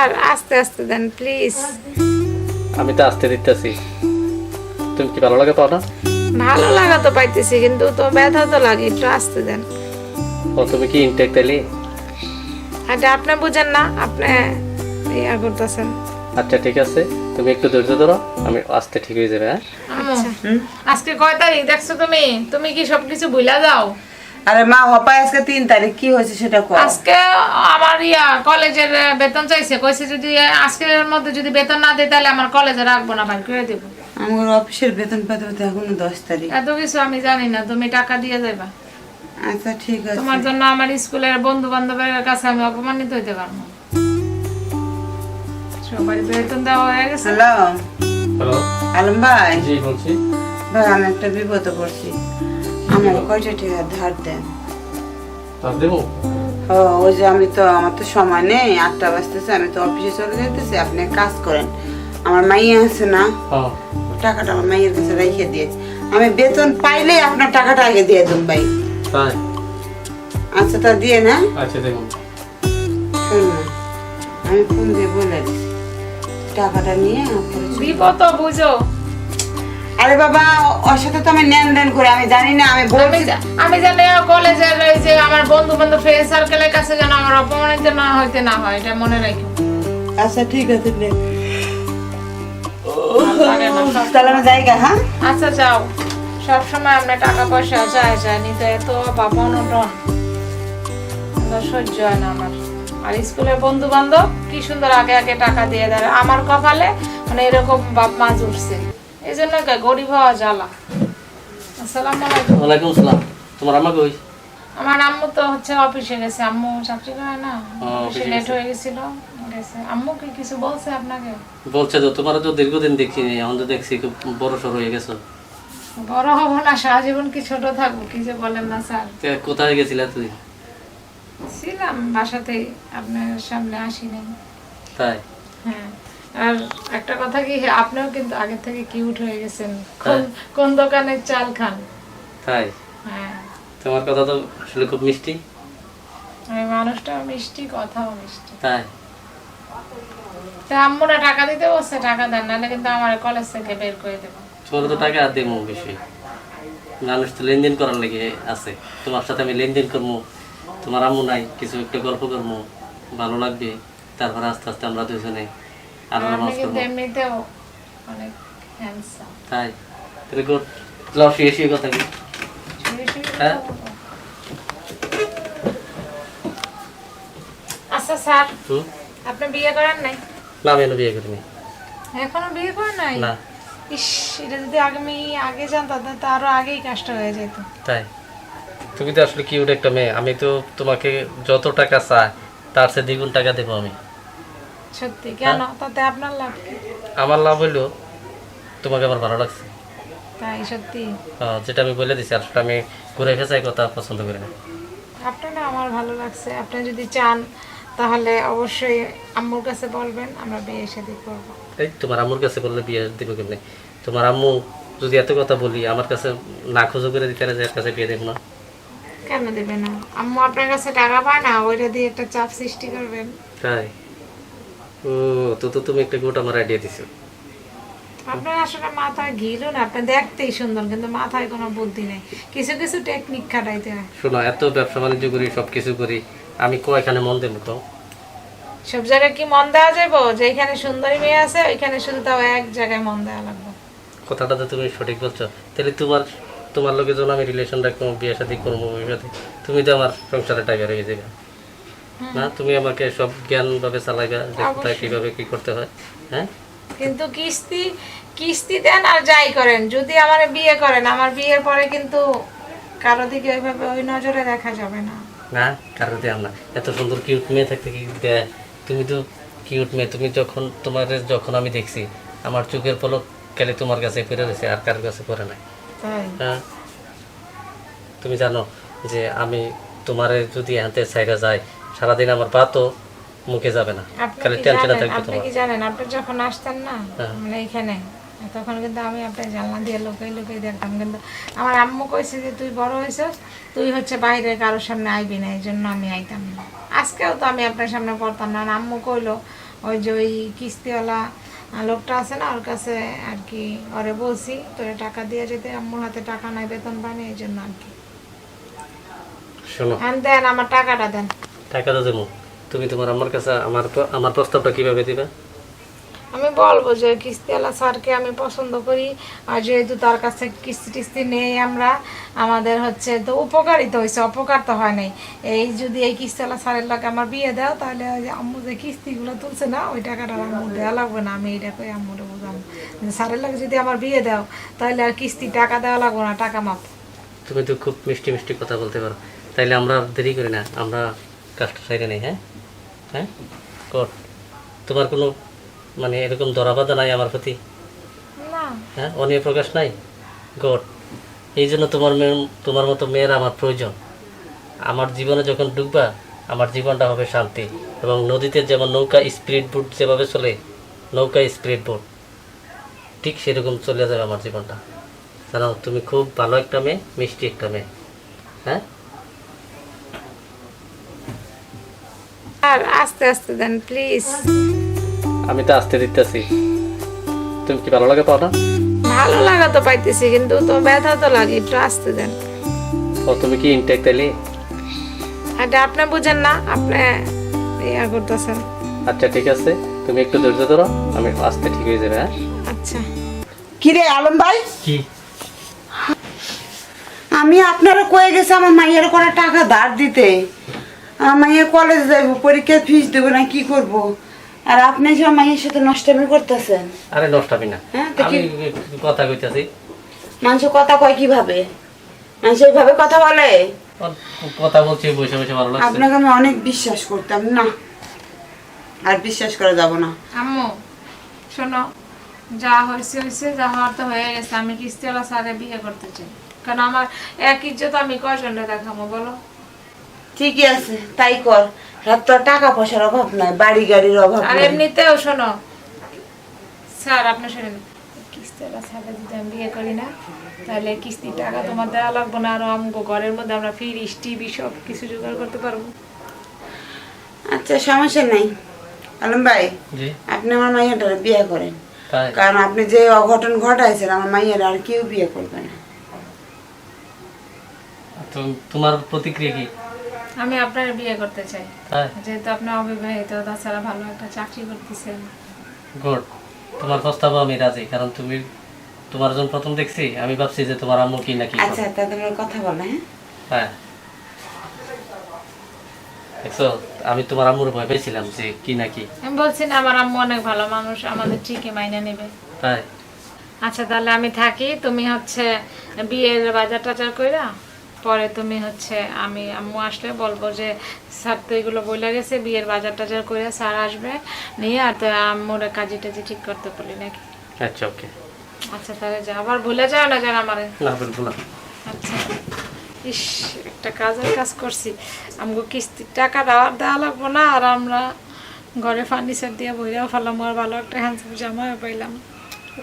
Sir আস্তে আস্তে দেন please আমি তো আসতে দিতেছি। তুমি কি ভালো লাগে পাও না? ভালো লাগা তো পাইতেছি কিন্তু তো ব্যথা তো লাগে একটু আস্তে দেন। ও তুমি কি ইনটেক তাইলি এটা আপনি বুঝেন না আপনি ইয়া করতেছেন। আচ্ছা ঠিক আছে। তুমি একটু ধৈর্য ধরো আমি আস্তে ঠিক হয়ে যাবে হ্যাঁ? আচ্ছা। আজকে কয় তারিখ? দেখছ তুমি? তুমি কি সবকিছু ভুলা যাও? আরে মা হপায় আজকে তিন তারিখ কি হয়েছে সেটা কর আজকে আমার ইয়া কলেজের বেতন চাইছে কইছে যদি আজকের মধ্যে যদি বেতন না দেয় তাহলে আমার কলেজে রাখব না বাইর করে দেবো। আমার অফিসের বেতন পেতে পেতে এখনও দশ তারিখ। এত কিছু আমি জানি না তুমি টাকা দিয়ে যাবা আচ্ছা ঠিক আছে। তোমার জন্য আমার স্কুলের বন্ধু বান্ধবের কাছে আমি অপমানিত হইতে পারব সবার বেতন দেওয়া হয়ে গেছে। হ্যালো। হ্যালো। আলম ভাই? জি বলছি। ভাই আমি একটা বিপদে পড়ছি। আমার কয়টা টাকা ধার দেন? দেবো? ও ওই যে আমি তো আমার তো সময় নেই আটটা বাজতেছে আমি তো অফিসে চলে যেতেছি আপনি কাজ করেন আমার মাইয়া আছে না হ্যাঁ। টাকাটা আমার মাইয়ের কাছে রেখে দিয়েছি আমি বেতন পাইলেই আপনার টাকাটা আগে দিয়ে দেন ভাই। তাই? আচ্ছা তা দিয়ে না? আচ্ছা দেখুন শোন না আমি ফোন দিয়ে বলে দিছি। টাকাটা নিয়ে বিপদ বুঝো। আরে বাবা ওর সাথে তো আমি লেন দেন করে আমি জানি না আমি বলছি আমি জানি কলেজের এই যে আমার বন্ধু বান্ধব ফ্রেন্ড সার্কেলের কাছে যেন আমার অপমানিত না হইতে না হয় এটা মনে রাখো। আচ্ছা ঠিক আছে নে। তাহলে আমি জায়গা হ্যাঁ? আচ্ছা যাও। সব সময় আমরা টাকা পয়সা চাই চাই নিতে এত বাবা অনটন। সহ্য হয় না আমার। আর স্কুলের বন্ধু বান্ধব কি সুন্দর আগে আগে টাকা দিয়ে দেয়। আমার কপালে মানে এরকম বাপ মা জুড়ছে। এই জন্য গরিব হওয়া জ্বালা। আসসালামু আলাইকুম। ওয়ালাইকুম সালাম। তোমার আমাকে ওই আমার আম্মু তো হচ্ছে অফিসে গেছে। আম্মু চাকরি করে না অফিসে লেট হয়ে গেছিল গেছে। আম্মু কি কিছু বলছে আপনাকে? বলছে তো তোমার তো দীর্ঘদিন দেখিনি এখন তো দেখছি খুব বড় সড় হয়ে গেছো। বড় হব না সারা জীবন কি ছোট থাকব কি যে বলেন না স্যার। কোথায় গেছিলা তুই? ছিলাম বাসাতে আপনার সামনে আসি নাই। তাই? হ্যাঁ। আর একটা কথা কি আপনিও কিন্তু আগে থেকে কিউট হয়ে গেছেন। কোন কোন দোকানের চাল খান? তাই? হ্যাঁ। তোমার কথা তো আসলে খুব মিষ্টি। ওই মানুষটা মিষ্টি কথাও মিষ্টি। তাই? তা আম্মুরা টাকা দিতে বসছে টাকা দেন নাহলে কিন্তু আমার কলেজ থেকে বের করে দেবো। তোমার তো টাকা আর দেবো বেশি। মানুষ তো লেনদেন করার লেগে আছে। তোমার সাথে আমি লেনদেন করব তোমার আম্মু নাই কিছু একটা গল্প করব ভালো লাগবে। তারপরে আস্তে আস্তে আমরা দুজনে এমনিতেও অনেক হ্যান্ডসাম তাই। তাহলে গুড। লাও শুয়ে শুয়ে কথা কি হ্যাঁ? আচ্ছা স্যার। আপনি বিয়ে করেন নাই? না আমি বিয়ে করিনি। এখনও বিয়ে করেন নাই? না। ইস এটা যদি আগে আমি আগে জানতাম তাহলে তো আরও আগেই হয়ে যেত। তাই। তুমি তো আসলে কিউট একটা মেয়ে। আমি তো তোমাকে যত টাকা চাই তার চেয়ে দ্বিগুণ টাকা দেবো আমি। সত্যি কেন? তাতে আপনার লাভ কি? আমার লাভ হইল তোমাকে আমার ভালো লাগছে। তাই সত্যি? যেটা আমি বলে দিছি আসলে আমি ঘুরে ফেসাই কথা পছন্দ করি না। আপনারা আমার ভালো লাগছে। আপনি যদি চান তাহলে অবশ্যই আম্মুর কাছে বলবেন আমরা বিয়ে শাদী করব। এই তোমার আম্মুর কাছে বললে বিয়ে দিব কেমনি? তোমার আম্মু যদি এত কথা বলি আমার কাছে না খোঁজো করে দিতে যে এর কাছে বিয়ে দেব না। কেন দেবে না? আম্মু আপনার কাছে টাকা পায় না ওইটা দিয়ে একটা চাপ সৃষ্টি করবেন। তাই। তো তো তুমি একটা গোটা আমার আইডিয়া দিছো। আপনার আসলে মাথায় ঘিরো না আপনি দেখতেই সুন্দর কিন্তু মাথায় কোনো বুদ্ধি নেই। কিছু কিছু টেকনিক খাটাইতে হয়। শোনো এত ব্যবসা বাণিজ্য করি সব কিছু করি আমি কয়খানে মন দেবো কও সব জায়গায় কি মন দেওয়া যাব যেখানে সুন্দরী মেয়ে আছে ওইখানে শুধু তাও এক জায়গায় মন দেওয়া লাগবে। কথাটা তো তুমি সঠিক বলছো। তাহলে তোমার তোমার লোকের জন্য আমি রিলেশন রাখব বিয়ে সাথে করব ভবিষ্যতে তুমি তো আমার সংসারে টাইগার হয়ে যাবে না তুমি আমাকে সব জ্ঞান ভাবে চালাইবা যে কোথায় কীভাবে কি করতে হয় হ্যাঁ? কিন্তু কিস্তি কিস্তি দেন আর যাই করেন। যদি আমার বিয়ে করেন আমার বিয়ের পরে কিন্তু কারও দিকে ওইভাবে ওই নজরে দেখা যাবে না। না কারও দেয় না। এত সুন্দর কিউট মেয়ে থাকতে কি দেয়? তুমি তো কিউট মেয়ে তুমি যখন তোমার যখন আমি দেখছি আমার চোখের পলক গেলে তোমার কাছে ফিরে রয়েছে আর কারোর কাছে পড়ে নাই। হ্যাঁ? তুমি জানো যে আমি তোমার যদি হাতে সাইডে যাই সারাদিন আমার তো মুখে যাবে না। খালি টেনশনে থাকবে আপনি তোমার। কি জানেন? আপনি যখন আসতেন না হ্যাঁ। মানে এখানে তখন কিন্তু আমি আপনার জানলা দিয়ে লুকিয়ে লুকিয়ে দেখতাম কিন্তু আমার আম্মু কইছে যে তুই বড় হয়েছিস তুই হচ্ছে বাইরে কারোর সামনে আইবি না এই জন্য আমি আইতাম না। আজকেও তো আমি আপনার সামনে পড়তাম না। আম্মু কইলো ওই যে ওই কিস্তিওয়ালা লোকটা আছে না ওর কাছে আর কি ওরে বলছি তোরে টাকা দিয়ে যেতে আম্মুর হাতে টাকা নাই বেতন পানি এই জন্য আর কি। শোনো। দেন আমার টাকাটা দেন। টাকাটা দেবো। তুমি তোমার আমার কাছে আমার আমার প্রস্তাবটা কীভাবে দিবে? আমি বলব যে কিস্তিওয়ালা স্যারকে আমি পছন্দ করি আর যেহেতু তার কাছে কিস্তি টিস্তি নেই আমরা আমাদের হচ্ছে তো উপকারিত হয়েছে অপকার তো হয় নাই। এই যদি এই কিস্তিওয়ালা স্যারের লাগে আমার বিয়ে দাও তাহলে আম্মু যে কিস্তিগুলো তুলছে না ওই টাকাটা আম্মু দেওয়া লাগবে না আমি এইটা কই আম্মুরে বুঝাবো যে স্যারের লাগে যদি আমার বিয়ে দাও তাহলে আর কিস্তি টাকা দেওয়া লাগবে না টাকা মাপ। তুমি তো খুব মিষ্টি মিষ্টি কথা বলতে পারো। তাইলে আমরা দেরি করি না আমরা কাজটা সাইডে নেই হ্যাঁ? হ্যাঁ? কর। তোমার কোনো মানে এরকম ধরাবাধা নাই আমার প্রতি? হ্যাঁ? অনিয় প্রকাশ নাই? গড এই জন্য তোমার মেয়ে তোমার মতো মেয়ের আমার প্রয়োজন। আমার জীবনে যখন ডুববা আমার জীবনটা হবে শান্তি। এবং নদীতে যেমন নৌকা স্পিড বোট যেভাবে চলে নৌকা স্পিড বোট ঠিক সেরকম চলে যাবে আমার জীবনটা। জানো তুমি খুব ভালো একটা মেয়ে মিষ্টি একটা মেয়ে। হ্যাঁ? আর আস্তে আস্তে দেন প্লিজ আমি তো আসতে দিতেছি। তুমি কি ভালো লাগে পাও না? ভালো লাগা তো পাইতেছি কিন্তু তো ব্যথা তো লাগে একটু আস্তে দেন। ও তুমি কি ইনটেক তাইলে এটা আপনি বুঝেন না আপনি ইয়া করতেছেন। আচ্ছা ঠিক আছে। তুমি একটু ধৈর্য ধরো আমি আসতে ঠিক হয়ে যাবে হ্যাঁ? আচ্ছা। কিরে আলম ভাই? কি? আমি আপনারা কয়ে গেছে আমার মাইয়ের করে টাকা ধার দিতে। মাইয়া কলেজ যাইব পরীক্ষার ফিস দেবো না কি করব? আর আপনি যে মাইয়ের সাথে নষ্টামি করতেছেন? আরে নষ্ট হবি না। হ্যাঁ, তো আমি কি- কথা কইতাছি। মানুষ কথা কয় কীভাবে? মানুষ এইভাবে কথা বলে? কথা বলছি বসে বসে ভালো লাগছে। আপনাকে আমি অনেক বিশ্বাস করতাম না? আর বিশ্বাস করা যাব না। আম্মু শোনো যা হয়েছে হয়েছে যা হওয়ার তো হয়ে গেছে। আমি কিস্তিওয়ালা স্যারে বিয়ে করতে চাই। কারণ আমার এক ইজ্জত আমি কয়জনে দেখাবো বলো? ঠিকই আছে তাই কর। রাত তো আর টাকা পয়সার অভাব নাই বাড়ি গাড়ির অভাব আর এমনিতেও শোনো স্যার আপনি শোনেন। কিস্তিওয়ালা স্যারে যদি আমি বিয়ে করি না তাহলে কিস্তির টাকা তোমার দেওয়া লাগবে না আরও আমগো ঘরের মধ্যে আমরা ফ্রিজ টিভি সব কিছু জোগাড় করতে পারব। আচ্ছা সমস্যা নাই। আলম ভাই আপনি আমার মাইয়াটারে বিয়ে করেন। কারণ আপনি যে অঘটন ঘটাইছেন আমার মাইয়ের আর কেউ বিয়ে করবে না। তো তোমার প্রতিক্রিয়া কি? আমি আপনার বিয়ে করতে চাই। তাই যেহেতু আপনি অবিবাহিত তাছাড়া ভালো একটা চাকরি করতেছেন। গুড। তোমার প্রস্তাব আমি রাজি কারণ তুমি তোমার যখন প্রথম দেখছি আমি ভাবছি যে তোমার আম্মু কি নাকি আচ্ছা তাদের কথা বলে হ্যাঁ? হ্যাঁ। দেখছ আমি তোমার আম্মুর ভয় পেয়েছিলাম যে কি নাকি আমি বলছি না আমার আম্মু অনেক ভালো মানুষ আমাদের ঠিকই মাইনে নেবে। তাই? আচ্ছা তাহলে আমি থাকি তুমি হচ্ছে বিয়ের বাজার টাজার কইরা পরে তুমি হচ্ছে আমি আম্মু আসলে বলব যে স্যার তো এগুলো বলে গেছে বিয়ের বাজার টাজার করে স্যার আসবে নিয়ে আর তো আম্মুর কাজে টাজি ঠিক করতে বলি নাকি? আচ্ছা ওকে। আচ্ছা তাহলে যা আবার ভুলে যাও না যেন আমারে। না বলব না। আচ্ছা ইস একটা কাজের কাজ করছি। আমাকে কিস্তির টাকা দেওয়া দেওয়া লাগবো না আর আমরা ঘরে ফার্নিচার দিয়ে বইরাও ফেলাম আর ভালো একটা হ্যান্ডসাম জামাও পাইলাম।